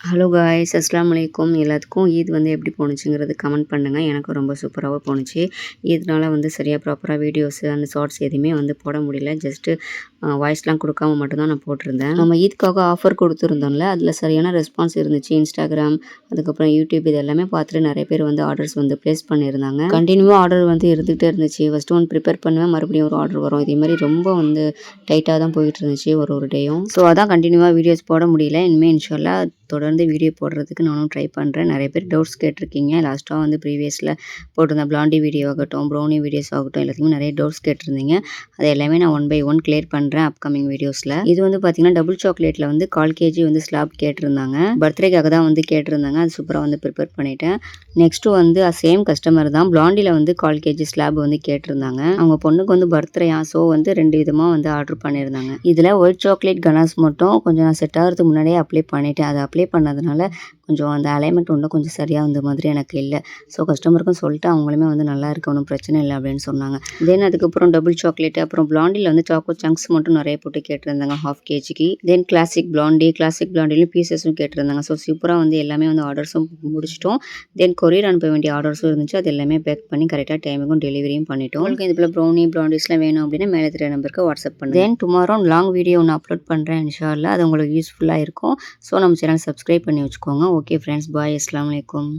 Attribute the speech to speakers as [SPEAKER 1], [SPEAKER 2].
[SPEAKER 1] Hello guys அஸ்லாம் வலைக்கும் எல்லாத்துக்கும் ஈத் வந்து எப்படி போணுச்சுங்கிறது கமெண்ட் பண்ணுங்கள் எனக்கு ரொம்ப சூப்பராகவே போணுச்சு. ஈத்னால வந்து சரியாக ப்ராப்பராக வீடியோஸு அந்த ஷார்ட்ஸ் எதுவுமே வந்து போட முடியல. ஜஸ்ட்டு வாய்ஸ்லாம் கொடுக்காம மட்டும்தான் நான் போட்டிருந்தேன். நம்ம ஈத்காக ஆஃபர் கொடுத்துருந்தோம்ல அதில் சரியான ரெஸ்பான்ஸ் இருந்துச்சு. இன்ஸ்டாகிராம் அதுக்கப்புறம் யூடியூப் இது எல்லாமே பார்த்துட்டு நிறைய பேர் வந்து ஆர்டர்ஸ் வந்து ப்ளேஸ் பண்ணியிருந்தாங்க. கண்டினியூவாக ஆர்டர் வந்து இருந்துகிட்டே இருந்துச்சு. ஃபஸ்ட்டு ஒன் ப்ரிப்பேர் பண்ணுவேன் மறுபடியும் ஒரு ஆர்டர் வரும். இதே மாதிரி ரொம்ப வந்து டைட்டாக தான் போயிட்டு இருந்துச்சு ஒரு ஒரு டேயும் ஸோ அதான் கண்டினியூவாக வீடியோஸ் போட முடியல. இனிமேல் இன்ஷால்லா தொடர்ந்து வீடியோ போடுறதுக்கு நானும் ட்ரை பண்ணுறேன் நிறைய பேர் டவுட்ஸ் கேட்டிருக்கீங்க. லாஸ்ட்டாக வந்து ப்ரீவியஸில் போட்டிருந்தேன் பிளாண்டி வீடியோ ஆகட்டும் ப்ரௌனி வீடியோஸ் ஆகட்டும் எல்லாத்துக்குமே நிறைய டவுட்ஸ் கேட்டிருந்தீங்க. அது எல்லாமே நான் ஒன் பை ஒன் கிளியர் பண்ணுறேன் பண்ணுறேன் அப்கமிங் வீடியோஸில் இது வந்து பார்த்தீங்கன்னா டபுள் சாக்லேட்டில் வந்து கால் கேஜி வந்து ஸ்லாப் கேட்டிருந்தாங்க. பர்த்டேக்காக தான் வந்து கேட்டிருந்தாங்க. அது சூப்பராக வந்து ப்ரிப்பேர் பண்ணிட்டேன். நெக்ஸ்ட்டு வந்து சேம் கஸ்டமர் தான். பிளாண்டியில் வந்து கால் கேஜி ஸ்லாப் வந்து கேட்டிருந்தாங்க. அவங்க பொண்ணுக்கு வந்து பர்த்டேயா ஸோ வந்து ரெண்டு விதமாக வந்து ஆர்டர் பண்ணியிருந்தாங்க இதில் ஒயிட் சாக்லேட் கனாஸ் மட்டும் கொஞ்சம் நான் செட் ஆகிறதுக்கு முன்னாடியே அப்ளை பண்ணிட்டேன். அதை அப்ளை பண்ணதுனால கொஞ்சம் அந்த அலைன்மெண்ட் ஒன்றும் கொஞ்சம் சரியாக வந்த மாதிரி எனக்கு இல்லை. ஸோ கஸ்டமருக்கும் சொல்லிட்டு அவங்களுமே வந்து நல்லா இருக்கு ஒன்றும் பிரச்சனை இல்லை அப்படின்னு சொன்னாங்க. தென் அதுக்கப்புறம் டபுள் சாக்லேட் அப்புறம் பிளாண்டியில் வந்து சாக்கோ சங்க்ஸ் மட்டும் நிறைய போட்டு கேட்டிருந்தாங்க ஹாஃப் கேஜிக்கு தென் கிளாசிக் பிளாண்டி கிளாசிக் பிளாண்டிலையும் பீசஸும் கேட்டிருந்தாங்க. ஸோ சூப்பராக வந்து எல்லாமே வந்து ஆர்டர்ஸும் முடிச்சிட்டோம். தென் கொரியர் அனுப்ப வேண்டிய ஆர்டர்ஸும் இருந்துச்சு. அது எல்லாமே பேக் பண்ணி கரெக்டாக டைமுக்கும் டெலிவரியும் பண்ணிட்டோம். உங்களுக்கு இது போல் ப்ரௌனி ப்ளாண்டிஸ்லாம் வேணும் அப்படின்னா மேலே தெரிய நம்பருக்கு வாட்ஸ்அப் பண்ணுங்க. தென் டுமாரோ லாங் வீடியோ ஒன்று அப்லோட் பண்ணுறேன் இன்ஷால்லா அது உங்களுக்கு யூஸ்ஃபுல்லாக இருக்கும். ஸோ நம்ம சேனல் சப்ஸ்கிரைப் பண்ணி வச்சுக்கோங்க. ஓகே ஃப்ரெண்ட்ஸ் பாய் அஸ்லாம் வலைக்கம்